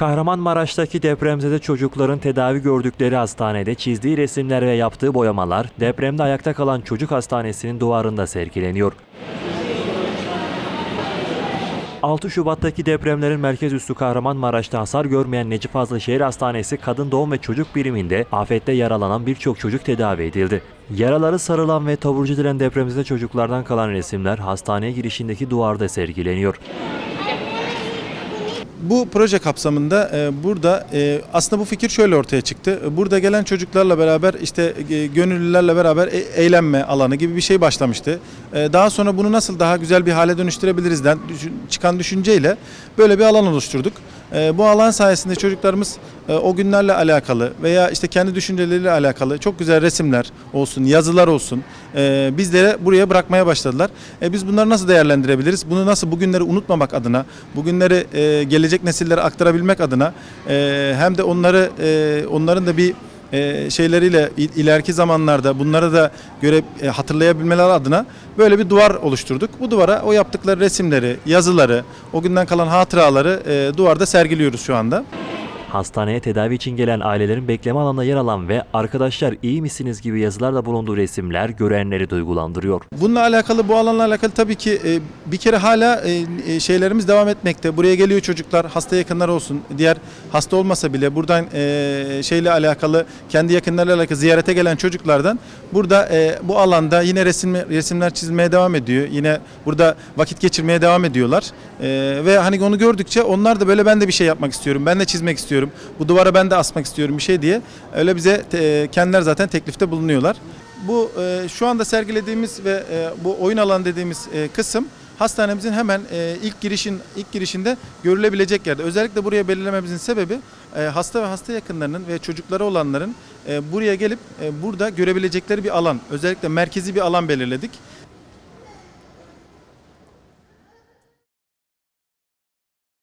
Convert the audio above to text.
Kahramanmaraş'taki depremzede çocukların tedavi gördükleri hastanede çizdiği resimler ve yaptığı boyamalar depremde ayakta kalan çocuk hastanesinin duvarında sergileniyor. 6 Şubat'taki depremlerin merkez üssü Kahramanmaraş'ta hasar görmeyen Necip Fazıl Şehir Hastanesi Kadın Doğum ve Çocuk Biriminde afette yaralanan birçok çocuk tedavi edildi. Yaraları sarılan ve taburcu edilen depremzede çocuklardan kalan resimler hastaneye girişindeki duvarda sergileniyor. Bu proje kapsamında e, burada e, aslında bu fikir şöyle ortaya çıktı. Burada gelen çocuklarla beraber işte e, gönüllülerle beraber e- eğlenme alanı gibi bir şey başlamıştı. E, daha sonra bunu nasıl daha güzel bir hale dönüştürebilirizden düşün- çıkan düşünceyle böyle bir alan oluşturduk. E, bu alan sayesinde çocuklarımız e, o günlerle alakalı veya işte kendi düşünceleriyle alakalı çok güzel resimler olsun, yazılar olsun e, bizlere buraya bırakmaya başladılar. E, biz bunları nasıl değerlendirebiliriz? Bunu nasıl bugünleri unutmamak adına, bugünleri gelecek nesillere aktarabilmek adına hem de onları onların da bir e, şeyleriyle il- ileriki zamanlarda bunları da göre e, hatırlayabilmeleri adına böyle bir duvar oluşturduk. Bu duvara o yaptıkları resimleri, yazıları, o günden kalan hatıraları e, duvarda sergiliyoruz şu anda. Hastaneye tedavi için gelen ailelerin bekleme alanında yer alan ve arkadaşlar iyi misiniz gibi yazılarla bulunduğu resimler görenleri duygulandırıyor. Bununla alakalı bu alanla alakalı tabii ki e, bir kere hala e, e, şeylerimiz devam etmekte. Buraya geliyor çocuklar, hasta yakınlar olsun. Diğer hasta olmasa bile buradan e, şeyle alakalı, kendi yakınlarıyla alakalı ziyarete gelen çocuklardan burada bu alanda yine resim resimler çizmeye devam ediyor. Yine burada vakit geçirmeye devam ediyorlar. Ve hani onu gördükçe onlar da böyle ben de bir şey yapmak istiyorum. Ben de çizmek istiyorum. Bu duvara ben de asmak istiyorum bir şey diye. Öyle bize te- kendiler zaten teklifte bulunuyorlar. Bu e, şu anda sergilediğimiz ve e, bu oyun alanı dediğimiz e, kısım hastanemizin hemen e, ilk girişin ilk girişinde görülebilecek yerde. Özellikle buraya belirlememizin sebebi e, hasta ve hasta yakınlarının ve çocukları olanların e, buraya gelip e, burada görebilecekleri bir alan. Özellikle merkezi bir alan belirledik.